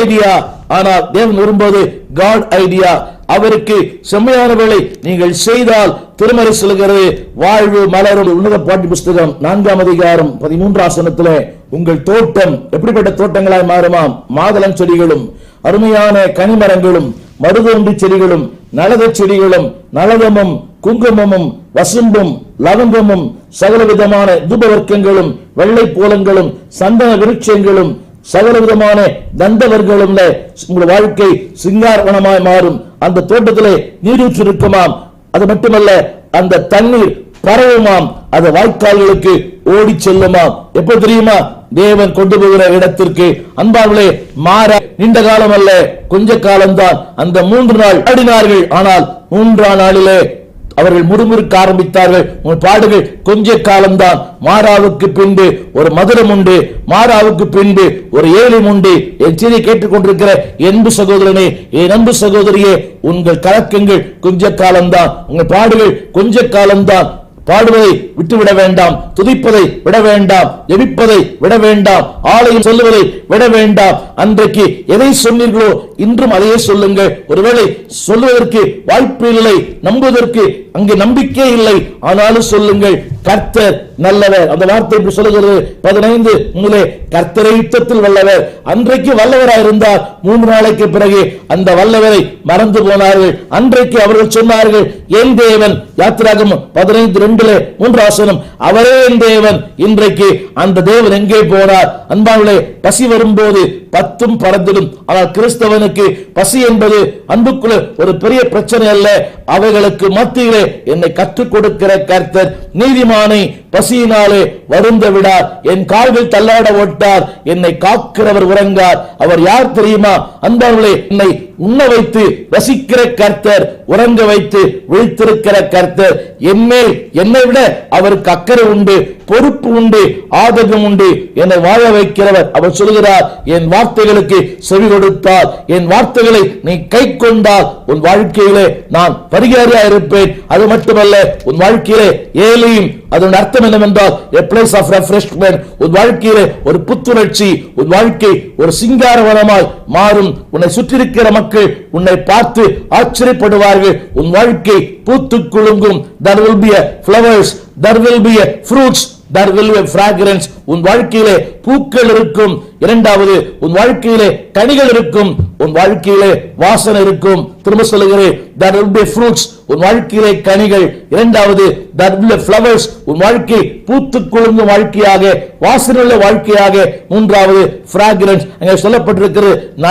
Idea ஆனால் தேவன் விரும்புவது காட் ஐடியா அவருக்கு செம்மையானவர்களை நீங்கள் செய்தால் திருமறை செல்கிறது வாழ்வு மலரும் உன்னத பாட்டி புஸ்தகம் நான்காம் அதிகாரம் பதிமூன்று ஆசனத்திலே உங்கள் தோட்டம் எப்படிப்பட்ட தோட்டங்களாய் மாறுமாம்? மாதளம் செடிகளும் அருமையான கனிமரங்களும் மருதோன்றி செடிகளும் நலத செடிகளும் நலதமும் குங்குமமும் வசும்பும் லவங்கமும் சகல விதமான தூபவர்க்கங்களும் வெள்ளை போலங்களும் சந்தன விருட்சங்களும் சகல விதமான தண்டவர்களும் உங்கள் வாழ்க்கை சிங்காரவனமாய் மாறும். அந்த தோட்டத்திலே நீரூற்று இருக்குமாம் அது மட்டுமல்ல அந்த தண்ணீர் பரவுமாம். அது வாய்க்கால்களுக்கு ஓடி செல்லுமாம். எப்ப தெரியுமா? தேவன் கொண்டு போகிற இடத்திற்கு. அன்பார்களே மாற நீண்ட காலம் அல்ல கொஞ்ச காலம்தான். அந்த மூன்று நாள் ஆடினார்கள். ஆனால் மூன்றாம் நாளிலே அவர்கள் முறுமுறுக்க ஆரம்பித்தார்கள். உன் பாடுகள் கொஞ்ச காலம்தான். மாறாவுக்கு பின்பு ஒரு மதுரம் உண்டு. மாறாவுக்கு பின்பு ஒரு ஏழும் உண்டு. என் செய்தியை கேட்டுக்கொண்டிருக்கிற என்பு சகோதரனே என் அன்பு சகோதரியே உங்கள் கலக்கங்கள் கொஞ்ச காலம்தான். உங்கள் பாடுகள் கொஞ்ச காலம்தான். பாடுவதை விட்டுவிட வேண்டாம் துதிப்பதை விட வேண்டாம் ஜெபிப்பதை விட வேண்டாம் ஆலயம் சொல்லுவதை விட வேண்டாம். அன்றைக்கு எதை சொன்னீர்களோ இன்றும் அதையே சொல்லுங்கள். ஒருவேளை சொல்லுவதற்கு வாய்ப்பு இல்லை நம்புவதற்கு அங்கே நம்பிக்கை இல்லை ஆனாலும் சொல்லுங்கள். கர்த்தர் நல்லவர். அந்த வார்த்தை இப்படி சொல்லுகிறது. பதினைந்து முதலே கர்த்தரை யுத்தத்தில் வல்லவர். அன்றைக்கு வல்லவராய் இருந்தார். மூன்று நாளைக்கு பிறகு அந்த வல்லவரை மறந்து போனார்கள். அன்றைக்கு அவர்கள் சொன்னார்கள் என் தேவன் யாத்திராகம் பதினைந்து ரெண்டுல மூன்று ஆசனம் அவரே என் தேவன். இன்றைக்கு அந்த தேவன் எங்கே போனார்? அன்பாங்களே பசி வரும்போது பத்தும் பறந்திடும் ஆனால் கிறிஸ்தவனுக்கு பசி என்பது அன்புக்குள்ள ஒரு பெரிய பிரச்சனை அல்ல. அவைகளுக்கு மத்தியிலே என்னை கற்றுக் கொடுக்கிற கர்த்தர் நீதிமானை பசியினாலே வருந்த விடார். என் கால்கள் தள்ளாட ஓட்டார். என்னை காக்கிறவர் உறங்கார். அவர் யார் தெரியுமா? அன்பார்களே என்னை உண்ண வைத்து ரசிக்கிற கர்த்தர் உறங்க வைத்து விழித்திருக்கிற கர்த்தர். என்மேல் என்னை விட அவருக்கு அக்கறை உண்டு பொறுப்பு உண்டு ஆதகம் உண்டு. என்னை வாழ வைக்கிறவர் அவர் சொல்கிறார் என் வார்த்தைகளுக்கு செவி கொடுத்தால் என் வார்த்தைகளை நீ கை கொண்டால் உன் வாழ்க்கையிலே நான் பரிகாரியா இருப்பேன் அது மட்டுமல்ல உன் வாழ்க்கையிலே ஏழையும் அதன் அர்த்தம் என்னவென்றால் a பிளேஸ் ஆஃப் ரெஃப்ரெஷ்மெண்ட் உன் வாழ்க்கையிலே ஒரு புத்துணர்ச்சி உன் வாழ்க்கை ஒரு சிங்காரவனமாய் மாறும். உன்னை சுற்றியிருக்கிற மக்கள் உன்னை பார்த்து ஆச்சரியப்படுவார்கள். உன் வாழ்க்கை பூத்து குலுங்கும். There will be a there will will fruits there will there உன் வாழ்க்கையிலே பூக்கள் இருக்கும். இரண்டாவது உன் வாழ்க்கையிலே கனிகள் இருக்கும். உன் வாழ்க்கையிலே வாசனை இருக்கும். திரும்ப சொல்லுகிறேன் there will be fruits. உன் வாழ்க்கையிலே கனிகள். இரண்டாவது there will be flowers. உன் வாழ்க்கை பூத்து குலுங்கும் வாழ்க்கையாக வாசனையுள்ள வாழ்க்கையாக. மூன்றாவது fragrance. அங்கே சொல்லப்பட்டிருக்கிறது